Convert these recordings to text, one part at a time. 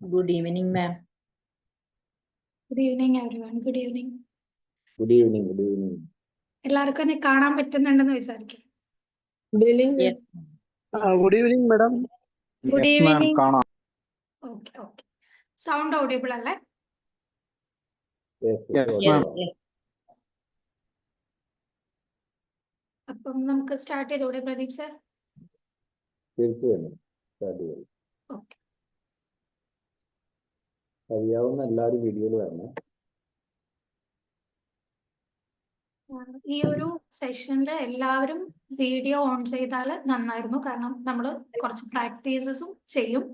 Good evening, ma'am. Good evening everyone good evening good evening good evening എല്ലാവർക്കും എന്നെ കാണാൻ പറ്റുന്നുണ്ടെന്ന് വിചാരിക്കും good evening Yes. Good evening madam Good yes ma'am evening. കാണാം. Okay okay sound audible അല്ലേ? Yes, Yes, ma'am. yes. അപ്പം നമുക്ക് start ചെയ്തോടെ പ്രദീപ് സർ തീർച്ചയായും. ഓക്കെ അറിയാവുന്ന എല്ലാവരും വീഡിയോയിൽ വരണം. ഈ ഒരു സെഷനിൽ എല്ലാവരും വീഡിയോ ഓൺ ചെയ്താൽ നന്നായിരുന്നു. കാരണം നമ്മൾ കുറച്ച് പ്രാക്ടീസസും ചെയ്യും.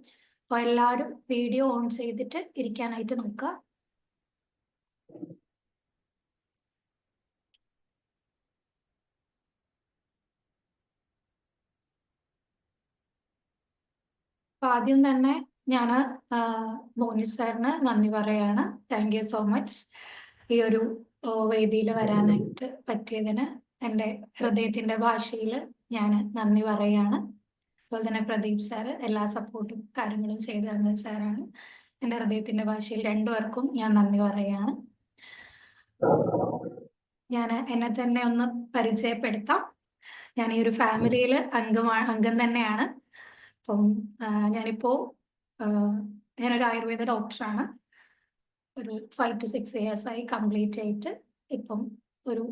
അപ്പോൾ എല്ലാവരും വീഡിയോ ഓൺ ചെയ്തിട്ട് ഇരിക്കാനായിട്ട് നോക്കുക അപ്പൊ ആദ്യം തന്നെ ഞാൻ മോനി സാറിന് നന്ദി പറയാണ്. താങ്ക് യു സോ മച്ച് ഈ ഒരു വേദിയിൽ വരാനായിട്ട് പറ്റിയതിന് എന്റെ ഹൃദയത്തിന്റെ ഭാഷയിൽ ഞാൻ നന്ദി പറയാണ്. അതുപോലെ തന്നെ പ്രദീപ് സാറ് എല്ലാ സപ്പോർട്ടും കാര്യങ്ങളും ചെയ്തു തന്നത് സാറാണ്. എന്റെ ഹൃദയത്തിന്റെ ഭാഷയിൽ രണ്ടുപേർക്കും ഞാൻ നന്ദി പറയാണ്. ഞാൻ എന്നെ തന്നെ ഒന്ന് പരിചയപ്പെടുത്താം. ഞാൻ ഈ ഒരു ഫാമിലിയിൽ അംഗമാണ് അംഗം തന്നെയാണ്. അപ്പം ഞാനിപ്പോ ഞാനൊരു ആയുർവേദ ഡോക്ടറാണ്. ഒരു ഫൈവ് ടു സിക്സ് ഇയേഴ്സ് ആയി കംപ്ലീറ്റ് ആയിട്ട് ഇപ്പം ഒരു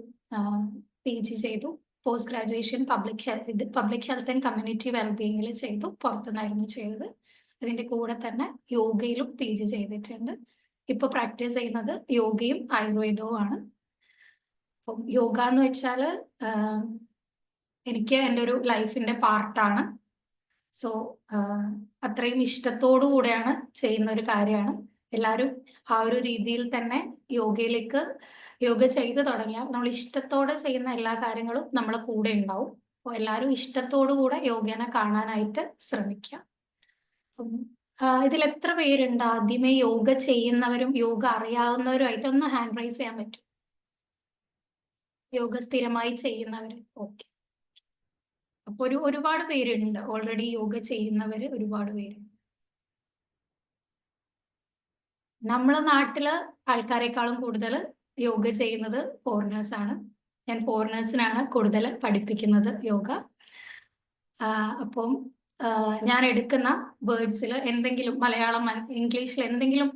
പി ജി ചെയ്തു. പോസ്റ്റ് ഗ്രാജുവേഷൻ പബ്ലിക് ഹെൽത്ത് ഇത് പബ്ലിക് ഹെൽത്ത് ആൻഡ് കമ്മ്യൂണിറ്റി വെൽബീയിങ്ങിൽ ചെയ്തു. പുറത്തുനിന്നായിരുന്നു ചെയ്തത്. അതിന്റെ കൂടെ തന്നെ യോഗയിലും പി ജി ചെയ്തിട്ടുണ്ട്. ഇപ്പോൾ പ്രാക്ടീസ് ചെയ്യുന്നത് യോഗയും ആയുർവേദവും ആണ്. യോഗ എന്ന് വെച്ചാൽ എനിക്ക് എന്റെ ഒരു ലൈഫിന്റെ പാർട്ടാണ് സോ അത്രയും ഇഷ്ടത്തോടു കൂടെയാണ് ചെയ്യുന്ന ഒരു കാര്യമാണ്. എല്ലാവരും ആ ഒരു രീതിയിൽ തന്നെ യോഗയിലേക്ക് യോഗ ചെയ്തു തുടങ്ങിയാൽ നമ്മൾ ഇഷ്ടത്തോടെ ചെയ്യുന്ന എല്ലാ കാര്യങ്ങളും നമ്മളെ കൂടെ ഉണ്ടാവും. അപ്പോൾ എല്ലാവരും ഇഷ്ടത്തോടു കൂടെ യോഗേനെ കാണാനായിട്ട് ശ്രമിക്കുക. ഇതിൽ എത്ര പേരുണ്ട്? ആദ്യമേ യോഗ ചെയ്യുന്നവരും യോഗ അറിയാവുന്നവരും അറിയാവുന്നവരുമായിട്ട് ഒന്ന് ഹാൻഡ് റൈസ് ചെയ്യാൻ പറ്റും യോഗ സ്ഥിരമായി ചെയ്യുന്നവർ ഓക്കെ. അപ്പൊ ഒരു ഒരുപാട് പേരുണ്ട്. ഓൾറെഡി യോഗ ചെയ്യുന്നവര് ഒരുപാട് പേര് നമ്മളെ നാട്ടിൽ ആൾക്കാരെക്കാളും കൂടുതൽ യോഗ ചെയ്യുന്നത് ഫോറിനേഴ്സ് ആണ്. ഞാൻ ഫോറിനേഴ്സിനാണ് കൂടുതൽ പഠിപ്പിക്കുന്നത് യോഗ. അപ്പം ഞാൻ എടുക്കുന്ന വേർഡ്സിൽ എന്തെങ്കിലും മലയാളം ഇംഗ്ലീഷിൽ എന്തെങ്കിലും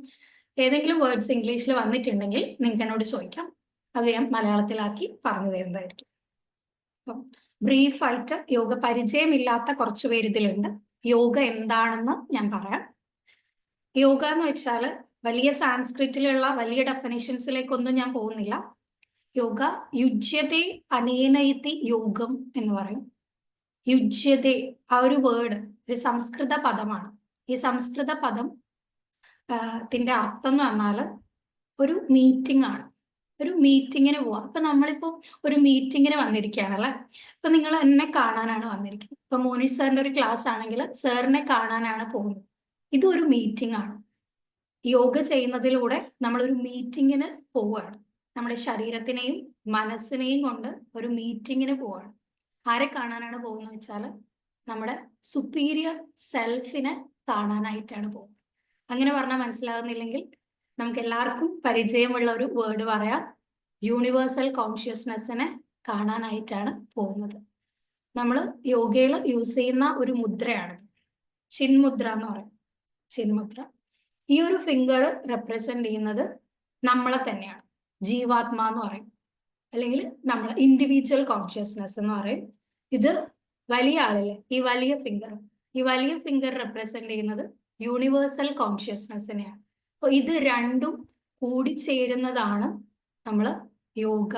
ഏതെങ്കിലും വേർഡ്സ് ഇംഗ്ലീഷിൽ വന്നിട്ടുണ്ടെങ്കിൽ നിങ്ങൾക്ക് എന്നോട് ചോദിക്കാം. അത് ഞാൻ മലയാളത്തിലാക്കി പറഞ്ഞു തരുന്നതായിരിക്കും. അപ്പം ബ്രീഫായിട്ട് യോഗ പരിചയമില്ലാത്ത കുറച്ച് പേര് ഇതിലുണ്ട് യോഗ എന്താണെന്ന് ഞാൻ പറയാം. യോഗ എന്ന് വെച്ചാൽ വലിയ സാൻസ്ക്രിറ്റിലുള്ള വലിയ ഡെഫിനേഷൻസിലേക്കൊന്നും ഞാൻ പോകുന്നില്ല. യോഗ യുജ്യതേ അനേനയിത്തി യോഗം എന്ന് പറയും. യുജ്യതേ ആ ഒരു വേർഡ് ഒരു സംസ്കൃത പദമാണ്. ഈ സംസ്കൃത പദം ത്തിന്റെ അർത്ഥം എന്ന് പറഞ്ഞാൽ ഒരു മീറ്റിംഗ് ആണ്. ഒരു മീറ്റിങ്ങിന് പോവാം. അപ്പൊ നമ്മളിപ്പോ ഒരു മീറ്റിങ്ങിന് വന്നിരിക്കുകയാണല്ലേ അപ്പൊ നിങ്ങൾ എന്നെ കാണാനാണ് വന്നിരിക്കുന്നത്. ഇപ്പൊ മോനിഷ് സാറിന്റെ ഒരു ക്ലാസ് ആണെങ്കിൽ സാറിനെ കാണാനാണ് പോകുന്നത്. ഇത് ഒരു മീറ്റിംഗ് ആണ്. യോഗ ചെയ്യുന്നതിലൂടെ നമ്മൾ ഒരു മീറ്റിങ്ങിന് പോവുകയാണ്. നമ്മുടെ ശരീരത്തിനെയും മനസ്സിനെയും കൊണ്ട് ഒരു മീറ്റിങ്ങിന് പോവാണ് ആരെ കാണാനാണ് പോകുന്നത് വെച്ചാൽ നമ്മുടെ സുപ്പീരിയർ സെൽഫിനെ കാണാനായിട്ടാണ് പോകുന്നത്. അങ്ങനെ പറഞ്ഞാൽ മനസ്സിലാകുന്നില്ലെങ്കിൽ നമുക്ക് എല്ലാവർക്കും പരിചയമുള്ള ഒരു വേർഡ് പറയാം. യൂണിവേഴ്സൽ കോൺഷ്യസ്നെസ്സിനെ കാണാനായിട്ടാണ് പോകുന്നത്. നമ്മൾ യോഗയിൽ യൂസ് ചെയ്യുന്ന ഒരു മുദ്രയാണിത്. ചിന്മുദ്ര എന്ന് പറയും. ചിന്മുദ്ര ഈ ഒരു ഫിംഗർ റെപ്രസെന്റ് ചെയ്യുന്നത് നമ്മളെ തന്നെയാണ്. ജീവാത്മ എന്ന് പറയും. അല്ലെങ്കിൽ നമ്മൾ ഇൻഡിവിജ്വൽ കോൺഷ്യസ്നെസ് എന്ന് പറയും. ഇത് വലിയ ആളില്ലേ? ഈ വലിയ ഫിംഗർ ഈ വലിയ ഫിംഗർ റെപ്രസെന്റ് ചെയ്യുന്നത് യൂണിവേഴ്സൽ കോൺഷ്യസ്നെസ്സിനെയാണ് ഇത് രണ്ടും കൂടിച്ചേരുന്നതാണ് നമ്മൾ യോഗ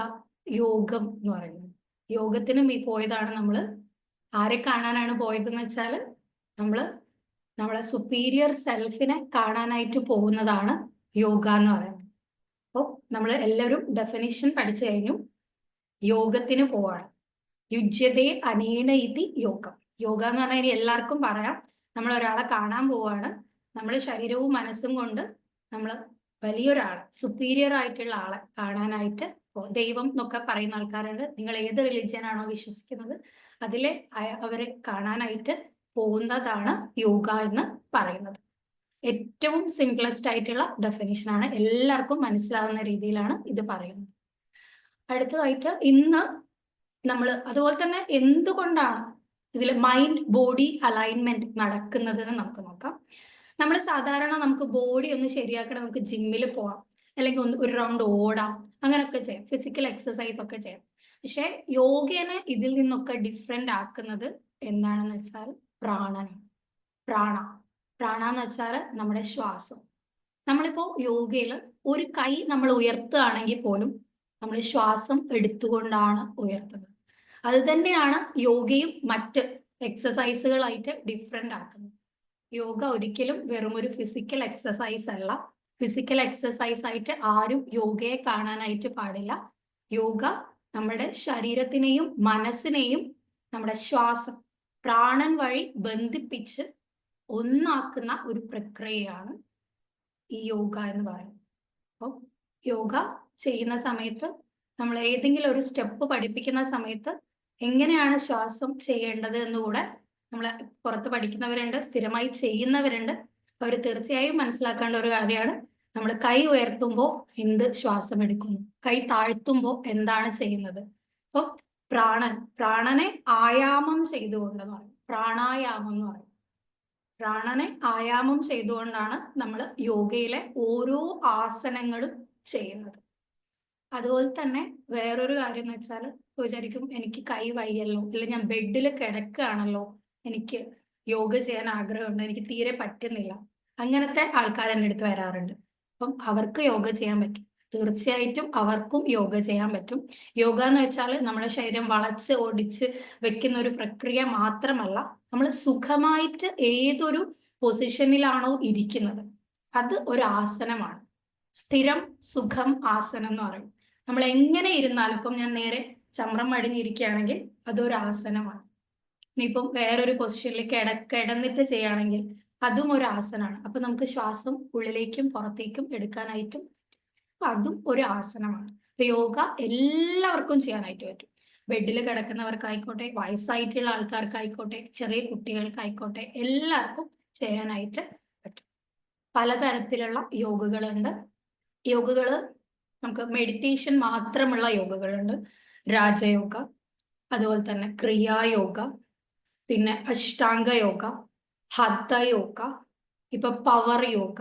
യോഗം എന്ന് പറയുന്നത്. യോഗത്തിന് പോയതാണ് നമ്മൾ ആരെ കാണാനാണ് പോയതെന്ന് വെച്ചാൽ നമ്മൾ നമ്മളെ സുപ്പീരിയർ സെൽഫിനെ കാണാനായിട്ട് പോകുന്നതാണ് യോഗ എന്ന് പറയുന്നത്. അപ്പോൾ നമ്മൾ എല്ലാവരും ഡെഫിനിഷൻ പഠിച്ചു കഴിഞ്ഞു. യോഗത്തിന് പോവാണ്. യുജ്യതേ അനേന ഇതി യോഗം. യോഗ എന്ന് പറഞ്ഞാൽ എല്ലാവർക്കും പറയാം. നമ്മൾ ഒരാളെ കാണാൻ പോവാണ്. നമ്മൾ ശരീരവും മനസ്സും കൊണ്ട് നമ്മൾ വലിയൊരാൾ സുപ്പീരിയർ ആയിട്ടുള്ള ആളെ കാണാനായിട്ട് ദൈവം എന്നൊക്കെ പറയുന്ന ആൾക്കാരുണ്ട്. നിങ്ങൾ ഏത് റിലിജിയൻ ആണോ വിശ്വസിക്കുന്നത് അതിലെ അവരെ കാണാനായിട്ട് പോകുന്നതാണ് യോഗ എന്ന് പറയുന്നത്. ഏറ്റവും സിംപ്ലസ്റ്റ് ആയിട്ടുള്ള ഡെഫിനിഷൻ ആണ് എല്ലാവർക്കും മനസ്സിലാവുന്ന രീതിയിലാണ് ഇത് പറയുന്നത്. അടുത്തതായിട്ട് ഇന്ന് നമ്മൾ അതുപോലെ തന്നെ എന്തുകൊണ്ടാണ് ഇതിൽ മൈൻഡ് ബോഡി അലൈൻമെന്റ് നടക്കുന്നത് എന്ന് നമുക്ക് നോക്കാം. നമ്മൾ സാധാരണ നമുക്ക് ബോഡി ഒന്ന് ശരിയാക്കണം നമുക്ക് ജിമ്മിൽ പോവാം. അല്ലെങ്കിൽ ഒന്ന് ഒരു റൗണ്ട് ഓടാം. അങ്ങനെയൊക്കെ ചെയ്യാം. ഫിസിക്കൽ എക്സസൈസ് ഒക്കെ ചെയ്യാം. പക്ഷെ യോഗേനെ ഇതിൽ നിന്നൊക്കെ ഡിഫറെന്റ് ആക്കുന്നത് എന്താണെന്ന് വെച്ചാൽ പ്രാണനാണ് പ്രാണ. പ്രാണ എന്ന് വെച്ചാൽ നമ്മുടെ ശ്വാസം. നമ്മളിപ്പോ യോഗയിൽ ഒരു കൈ നമ്മൾ ഉയർത്തുകയാണെങ്കിൽ പോലും നമ്മൾ ശ്വാസം എടുത്തുകൊണ്ടാണ് ഉയർത്തുന്നത്. അത് തന്നെയാണ് യോഗയും മറ്റ് എക്സസൈസുകളായിട്ട് ഡിഫറെന്റ് ആക്കുന്നത്. യോഗ ഒരിക്കലും വെറും ഒരു ഫിസിക്കൽ എക്സസൈസ് അല്ല. ഫിസിക്കൽ എക്സസൈസ് ആയിട്ട് ആരും യോഗയെ കാണാനായിട്ട് പാടില്ല. യോഗ നമ്മുടെ ശരീരത്തിനെയും മനസ്സിനെയും നമ്മുടെ ശ്വാസം പ്രാണൻ വഴി ബന്ധിപ്പിച്ച് ഒന്നാക്കുന്ന ഒരു പ്രക്രിയയാണ് ഈ യോഗ എന്ന് പറയുന്നത്. അപ്പം യോഗ ചെയ്യുന്ന സമയത്ത് നമ്മൾ ഏതെങ്കിലും ഒരു സ്റ്റെപ്പ് പഠിപ്പിക്കുന്ന സമയത്ത് എങ്ങനെയാണ് ശ്വാസം ചെയ്യേണ്ടത് എന്നുകൂടെ നമ്മൾ പുറത്ത് പഠിക്കുന്നവരുണ്ട് സ്ഥിരമായി ചെയ്യുന്നവരുണ്ട്. അവർ തീർച്ചയായും മനസ്സിലാക്കേണ്ട ഒരു കാര്യമാണ്. നമ്മൾ കൈ ഉയർത്തുമ്പോൾ എന്ത് ശ്വാസം എടുക്കുന്നു കൈ താഴ്ത്തുമ്പോൾ എന്താണ് ചെയ്യുന്നത്? അപ്പം പ്രാണൻ പ്രാണനെ ആയാമം ചെയ്തുകൊണ്ടെന്ന് പറയും. പ്രാണായാമം എന്ന് പറയും. പ്രാണനെ ആയാമം ചെയ്തുകൊണ്ടാണ് നമ്മൾ യോഗയിലെ ഓരോ ആസനങ്ങളും ചെയ്യുന്നത്. അതുപോലെ തന്നെ വേറൊരു കാര്യം എന്ന് വെച്ചാൽ വിചാരിക്കും എനിക്ക് കൈ വയ്യല്ലോ അല്ലെങ്കിൽ ഞാൻ ബെഡിൽ കിടക്കുകയാണല്ലോ എനിക്ക് യോഗ ചെയ്യാൻ ആഗ്രഹമുണ്ട്. എനിക്ക് തീരെ പറ്റുന്നില്ല. അങ്ങനത്തെ ആൾക്കാർ എന്റെ അടുത്ത് വരാറുണ്ട്. അപ്പം അവർക്ക് യോഗ ചെയ്യാൻ പറ്റും. തീർച്ചയായിട്ടും അവർക്കും യോഗ ചെയ്യാൻ പറ്റും. യോഗ എന്ന് വെച്ചാൽ നമ്മുടെ ശരീരം വളച്ച് ഓടിച്ച് വെക്കുന്ന ഒരു പ്രക്രിയ മാത്രമല്ല നമ്മൾ സുഖമായിട്ട് ഏതൊരു പൊസിഷനിലാണോ ഇരിക്കുന്നത് അത് ഒരു ആസനമാണ്. സ്ഥിരം സുഖം ആസനം എന്ന് പറയും. നമ്മൾ എങ്ങനെ ഇരുന്നാലും ഇപ്പം ഞാൻ നേരെ ചമ്രം അടിഞ്ഞിരിക്കുകയാണെങ്കിൽ അതൊരു ആസനമാണ്. ഇനിയിപ്പം വേറൊരു പൊസിഷനിൽ കിട കിടന്നിട്ട് ചെയ്യുകയാണെങ്കിൽ അതും ഒരു ആസനമാണ് അപ്പൊ നമുക്ക് ശ്വാസം ഉള്ളിലേക്കും പുറത്തേക്കും എടുക്കാനായിട്ടും അപ്പൊ അതും ഒരു ആസനമാണ്. അപ്പൊ യോഗ എല്ലാവർക്കും ചെയ്യാനായിട്ട് പറ്റും. ബെഡിൽ കിടക്കുന്നവർക്കായിക്കോട്ടെ വയസ്സായിട്ടുള്ള ആൾക്കാർക്കായിക്കോട്ടെ ചെറിയ കുട്ടികൾക്കായിക്കോട്ടെ എല്ലാവർക്കും ചെയ്യാനായിട്ട് പറ്റും. പലതരത്തിലുള്ള യോഗകളുണ്ട്. യോഗകൾ നമുക്ക് മെഡിറ്റേഷൻ മാത്രമുള്ള യോഗകളുണ്ട്. രാജയോഗ അതുപോലെ തന്നെ ക്രിയായോഗ പിന്നെ അഷ്ടാംഗ യോഗ ഹദ്ദ യോഗ ഇപ്പൊ പവർ യോഗ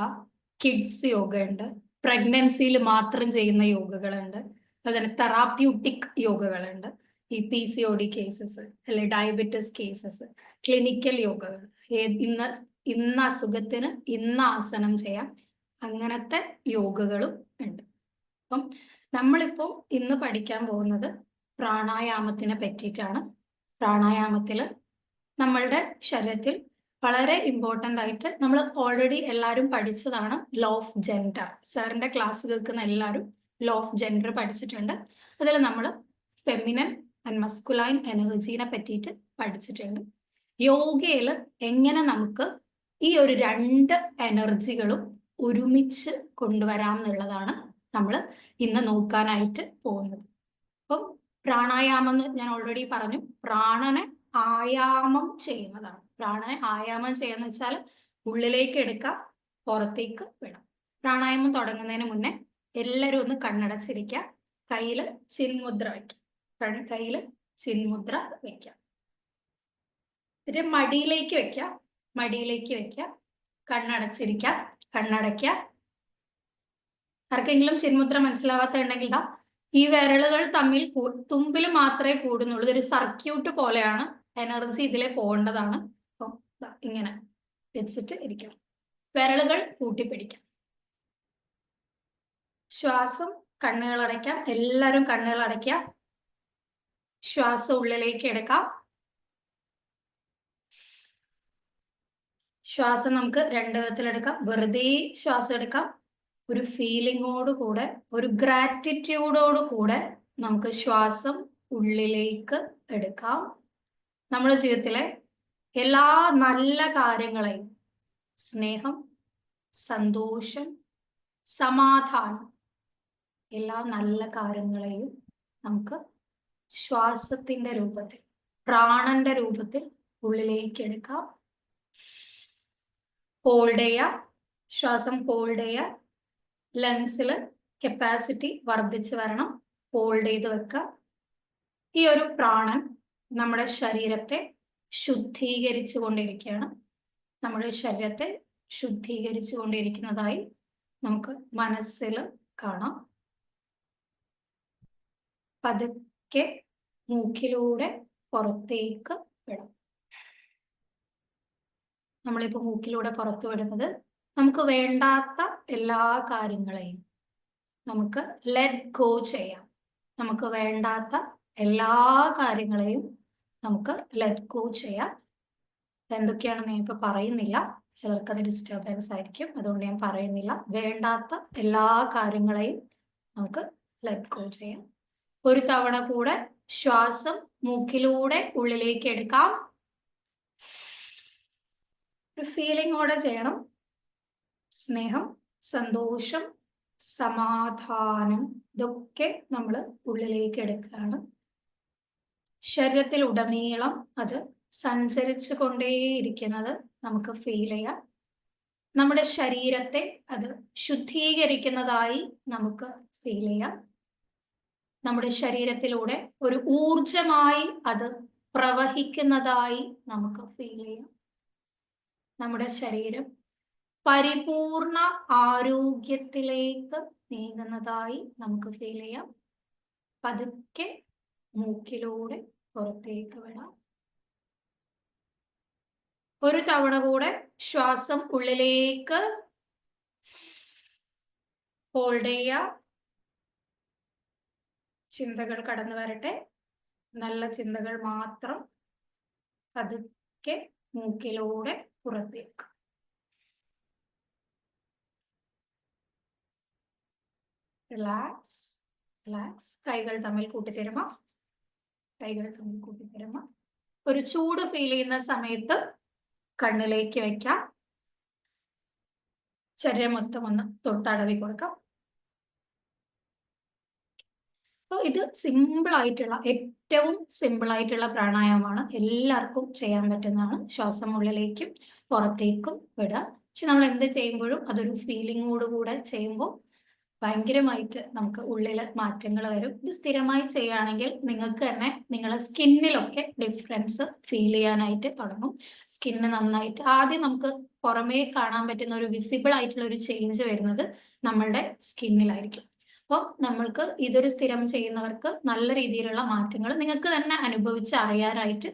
കിഡ്സ് യോഗ ഉണ്ട് പ്രഗ്നൻസിയിൽ മാത്രം ചെയ്യുന്ന യോഗകളുണ്ട് അതുപോലെ തെറാപ്യൂട്ടിക് യോഗകളുണ്ട് ഈ P C O D cases അല്ലെ ഡയബറ്റിസ് കേസസ് ക്ലിനിക്കൽ യോഗകൾ ഇന്ന് ഇന്ന അസുഖത്തിന് ഇന്ന ആസനം ചെയ്യാം അങ്ങനത്തെ യോഗകളും ഉണ്ട്. അപ്പം നമ്മളിപ്പോ ഇന്ന് പഠിക്കാൻ പോകുന്നത് പ്രാണായാമത്തിനെ പറ്റിയിട്ടാണ്. പ്രാണായാമത്തിൽ നമ്മളുടെ ശരീരത്തിൽ വളരെ ഇമ്പോർട്ടന്റ് ആയിട്ട് നമ്മൾ ഓൾറെഡി എല്ലാവരും പഠിച്ചതാണ് ലോ ഓഫ് ജെൻഡർ സാറിന്റെ ക്ലാസ് കേൾക്കുന്ന എല്ലാവരും ലോ ഓഫ് ജെൻഡർ പഠിച്ചിട്ടുണ്ട്. അതിൽ നമ്മൾ ഫെമിനൻ ആൻഡ് മസ്കുലൈൻ എനർജീനെ പറ്റിയിട്ട് പഠിച്ചിട്ടുണ്ട്. യോഗയിൽ എങ്ങനെ നമുക്ക് ഈ ഒരു രണ്ട് എനർജികളും ഒരുമിച്ച് കൊണ്ടുവരാം എന്നുള്ളതാണ് നമ്മൾ ഇന്ന് നോക്കാനായിട്ട് പോകുന്നത്. അപ്പം പ്രാണായാമം എന്ന് ഞാൻ ഓൾറെഡി പറഞ്ഞു. പ്രാണനെ ആയാമം ചെയ്യുന്നതാണ്. പ്രാണായ ആയാമം ചെയ്യുന്ന വെച്ചാൽ ഉള്ളിലേക്ക് എടുക്കുക പുറത്തേക്ക് വിടാം. പ്രാണായാമം തുടങ്ങുന്നതിന് മുന്നേ എല്ലാവരും ഒന്ന് കണ്ണടച്ചിരിക്കുക കയ്യിൽ ചിന്മുദ്ര വയ്ക്കാം കയ്യിൽ ചിന്മുദ്ര വെക്കാം എന്നിട്ട് മടിയിലേക്ക് വെക്കാം മടിയിലേക്ക് വെക്കാം കണ്ണടച്ചിരിക്കാം കണ്ണടയ്ക്ക ആർക്കെങ്കിലും ചിന്മുദ്ര മനസ്സിലാവാത്തുണ്ടെങ്കിൽ ഈ വിരലുകൾ തമ്മിൽ തുമ്പിൽ മാത്രമേ കൂടുന്നുള്ളൂ. ഇതൊരു സർക്യൂട്ട് പോലെയാണ് എനർജി ഇതിലെ പോകേണ്ടതാണ്. അപ്പം ഇങ്ങനെ വെച്ചിട്ട് ഇരിക്കണം വിരലുകൾ കൂട്ടിപ്പിടിക്കാം. ശ്വാസം കണ്ണുകൾ അടയ്ക്കാം. എല്ലാവരും കണ്ണുകൾ അടയ്ക്കുക. ശ്വാസം ഉള്ളിലേക്ക് എടുക്കാം. ശ്വാസം നമുക്ക് രണ്ട് വിധത്തിലെടുക്കാം വെറുതെ ശ്വാസം എടുക്കാം. ഒരു ഫീലിങ്ങോട് കൂടെ ഒരു ഗ്രാറ്റിറ്റ്യൂഡോട് കൂടെ നമുക്ക് ശ്വാസം ഉള്ളിലേക്ക് എടുക്കാം. നമ്മുടെ ജീവിതത്തിലെ എല്ലാ നല്ല കാര്യങ്ങളെയും സ്നേഹം സന്തോഷം സമാധാനം എല്ലാ നല്ല കാര്യങ്ങളെയും നമുക്ക് ശ്വാസത്തിന്റെ രൂപത്തിൽ പ്രാണന്റെ രൂപത്തിൽ ഉള്ളിലേക്ക് എടുക്കാം. ഹോൾഡ് ചെയ്യാം ശ്വാസം ഹോൾഡ് ചെയ്യുക. ലങ്സിൽ കപ്പാസിറ്റി വർദ്ധിച്ചു വരണം. ഹോൾഡ് ചെയ്ത് വെക്കുക. ഈ ഒരു പ്രാണൻ നമ്മുടെ ശരീരത്തെ ശുദ്ധീകരിച്ചു കൊണ്ടിരിക്കുകയാണ്. നമ്മുടെ ശരീരത്തെ ശുദ്ധീകരിച്ചു കൊണ്ടിരിക്കുന്നതായി നമുക്ക് മനസ്സിൽ കാണാം. പതുക്കെ മൂക്കിലൂടെ പുറത്തേക്ക് വിടാം. നമ്മളിപ്പോൾ മൂക്കിലൂടെ പുറത്തു വിടുന്നത് നമുക്ക് വേണ്ടാത്ത എല്ലാ കാര്യങ്ങളെയും നമുക്ക് ലെറ്റ് ഗോ ചെയ്യാം. നമുക്ക് വേണ്ടാത്ത എല്ലാ കാര്യങ്ങളെയും നമുക്ക് ലെറ്റ് ഗോ ചെയ്യാം. എന്തൊക്കെയാണെന്ന് ഞാൻ ഇപ്പൊ പറയുന്നില്ല. ചിലർക്ക് ഡിസ്റ്റർബൻസ് ആയിരിക്കും അതുകൊണ്ട് ഞാൻ പറയുന്നില്ല. വേണ്ടാത്ത എല്ലാ കാര്യങ്ങളെയും നമുക്ക് ലെറ്റ് ഗോ ചെയ്യാം. ഒരു തവണ കൂടെ ശ്വാസം മൂക്കിലൂടെ ഉള്ളിലേക്ക് എടുക്കാം. ഒരു ഫീലിങ്ങോടെ ചെയ്യണം. സ്നേഹം സന്തോഷം സമാധാനം ഇതൊക്കെ നമ്മൾ ഉള്ളിലേക്ക് എടുക്കുകയാണ്. ശരീരത്തിൽ ഉടനീളം അത് സഞ്ചരിച്ചു കൊണ്ടേയിരിക്കുന്നത് നമുക്ക് ഫീൽ ചെയ്യാം. നമ്മുടെ ശരീരത്തെ അത് ശുദ്ധീകരിക്കുന്നതായി നമുക്ക് ഫീൽ ചെയ്യാം. നമ്മുടെ ശരീരത്തിലൂടെ ഒരു ഊർജമായി അത് പ്രവഹിക്കുന്നതായി നമുക്ക് ഫീൽ ചെയ്യാം. നമ്മുടെ ശരീരം പരിപൂർണ ആരോഗ്യത്തിലേക്ക് നീങ്ങുന്നതായി നമുക്ക് ഫീൽ ചെയ്യാം. പതുക്കെ മൂക്കിലൂടെ പുറത്തേക്ക് വിടാം. ഒരു തവണ കൂടെ ശ്വാസം ഉള്ളിലേക്ക് ഹോൾഡ് ചെയ്യുക. ചിന്തകൾ കടന്നു വരട്ടെ. നല്ല ചിന്തകൾ മാത്രം പതുക്കെ മൂക്കിലൂടെ പുറത്തേക്ക്. റിലാക്സ് റിലാക്സ് കൈകൾ തമ്മിൽ കൂട്ടിത്തരുമോ? കൈകൾ തമ്മിൽ കൂട്ടിത്തരുമോ ഒരു ചൂട് ഫീൽ ചെയ്യുന്ന സമയത്ത് കണ്ണിലേക്ക് വെക്കാം. ശരീരം മൊത്തം ഒന്ന് തൊട്ടടവി കൊടുക്കാം. അപ്പോൾ ഇത് സിമ്പിൾ ആയിട്ടുള്ള ഏറ്റവും സിമ്പിൾ ആയിട്ടുള്ള പ്രാണായാമമാണ്. എല്ലാവർക്കും ചെയ്യാൻ പറ്റുന്നതാണ്. ശ്വാസം ഉള്ളിലേക്കും പുറത്തേക്കും വിടുക. പക്ഷെ നമ്മൾ എന്ത് ചെയ്യുമ്പോഴും അതൊരു ഫീലിങ്ങോട് കൂടെ ചെയ്യുമ്പോൾ ഭയങ്കരമായിട്ട് നമുക്ക് ഉള്ളിൽ മാറ്റങ്ങൾ വരും. ഇത് സ്ഥിരമായി ചെയ്യുകയാണെങ്കിൽ നിങ്ങൾക്ക് തന്നെ നിങ്ങളെ സ്കിന്നിലൊക്കെ ഡിഫറൻസ് ഫീൽ ചെയ്യാനായിട്ട് തുടങ്ങും. സ്കിന്ന് നന്നായിട്ട് ആദ്യം നമുക്ക് പുറമേ കാണാൻ പറ്റുന്ന ഒരു വിസിബിൾ ആയിട്ടുള്ള ഒരു ചേഞ്ച് വരുന്നത് നമ്മളുടെ സ്കിന്നിലായിരിക്കും. അപ്പോൾ നമ്മൾക്ക് ഇതൊരു സ്ഥിരം ചെയ്യുന്നവർക്ക് നല്ല രീതിയിലുള്ള മാറ്റങ്ങൾ നിങ്ങൾക്ക് തന്നെ അനുഭവിച്ച് അറിയാനായിട്ട്